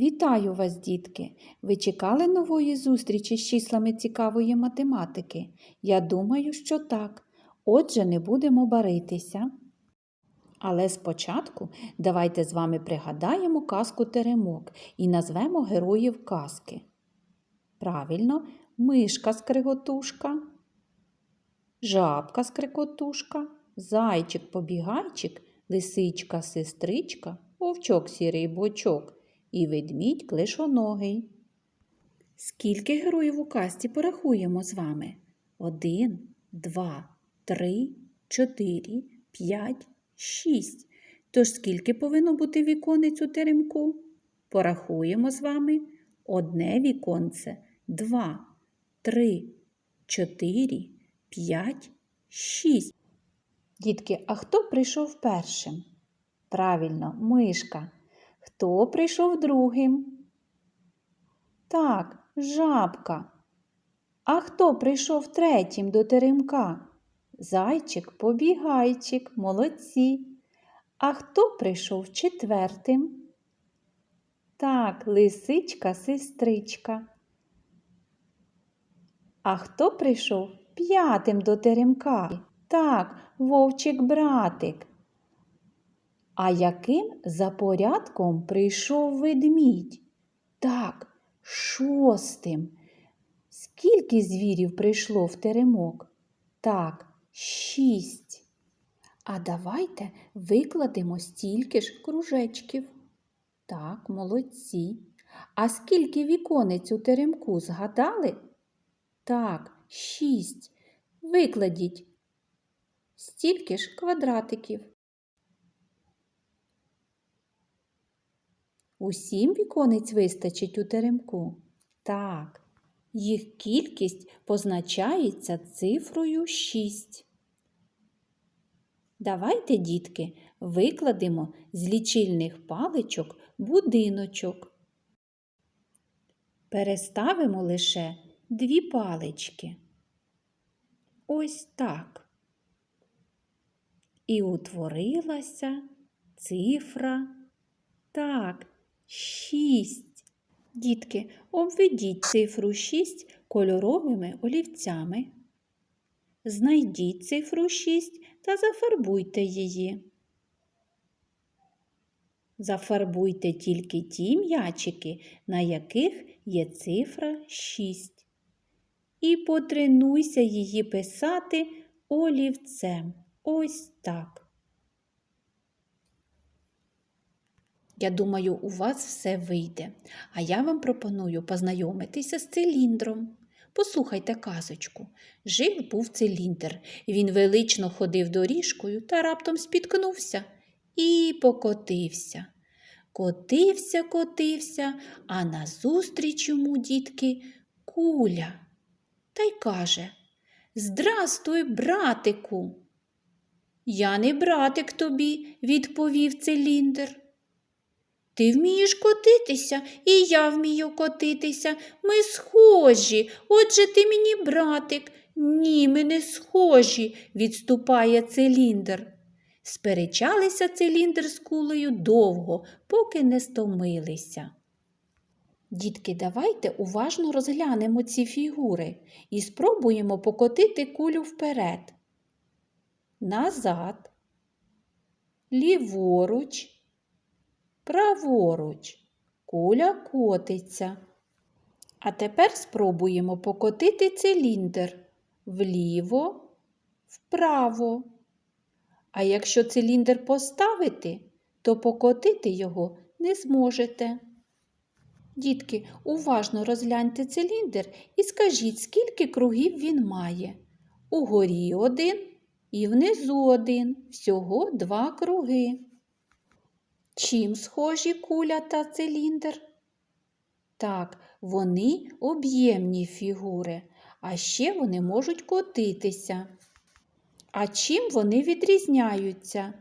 Вітаю вас, дітки! Ви чекали нової зустрічі з числами цікавої математики? Я думаю, що так. Отже, не будемо баритися. Але спочатку давайте з вами пригадаємо казку Теремок і назвемо героїв казки. Правильно, мишка скриготушка, жабка скрикотушка, зайчик-побігайчик, лисичка-сестричка, вовчок сірий бочок і ведмідь клишоногий. Скільки героїв у казці порахуємо з вами? Один, два, три, чотири, п'ять, шість. Тож скільки повинно бути віконець у теремку? Порахуємо з вами одне віконце, два, три, чотири, п'ять, шість. Дітки, а хто прийшов першим? Правильно, мишка. Хто прийшов другим? Так, жабка. А хто прийшов третім до теремка? Зайчик, побігайчик, молодці. А хто прийшов четвертим? Так, лисичка, сестричка. А хто прийшов п'ятим до теремка? Так, вовчик братик. А яким за порядком прийшов ведмідь? Так, шостим. Скільки звірів прийшло в теремок? Так, шість. А давайте викладемо стільки ж кружечків. Так, молодці. А скільки віконець у теремку згадали? Так, шість. Викладіть стільки ж квадратиків. Усім віконець вистачить у теремку? Так. Їх кількість позначається цифрою 6. Давайте, дітки, викладемо з лічильних паличок будиночок. Переставимо лише дві палички. Ось так. І утворилася цифра. Так, 6. Дітки, обведіть цифру 6 кольоровими олівцями. Знайдіть цифру 6 та зафарбуйте її. Зафарбуйте тільки ті м'ячики, на яких є цифра 6. І потренуйся її писати олівцем. Ось так. Я думаю, у вас все вийде. А я вам пропоную познайомитися з циліндром. Послухайте казочку. Жив був циліндр. Він велично ходив доріжкою та раптом спіткнувся і покотився. Котився, котився, а назустріч йому, дітки, куля. Та й каже Здрастуй, братику. Я не братик тобі, відповів циліндр. Ти вмієш котитися, і я вмію котитися. Ми схожі. Отже ти мені братик. Ні, ми не схожі, відступає циліндр. Сперечалися циліндр з кулею довго, поки не стомилися. Дітки, давайте уважно розглянемо ці фігури і спробуємо покотити кулю вперед. Назад, ліворуч праворуч. Куля котиться. А тепер спробуємо покотити циліндр вліво, вправо. А якщо циліндр поставити, то покотити його не зможете. Дітки, уважно розгляньте циліндр і скажіть, скільки кругів він має. Угорі один і внизу один. Всього два круги. Чим схожі куля та циліндр? Так, вони об'ємні фігури, а ще вони можуть котитися. А чим вони відрізняються?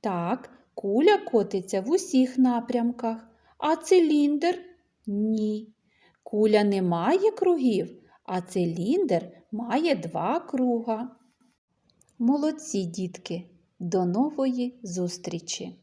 Так, куля котиться в усіх напрямках, а циліндр ні. Куля не має кругів, а циліндр має два круга. Молодці, дітки, до нової зустрічі!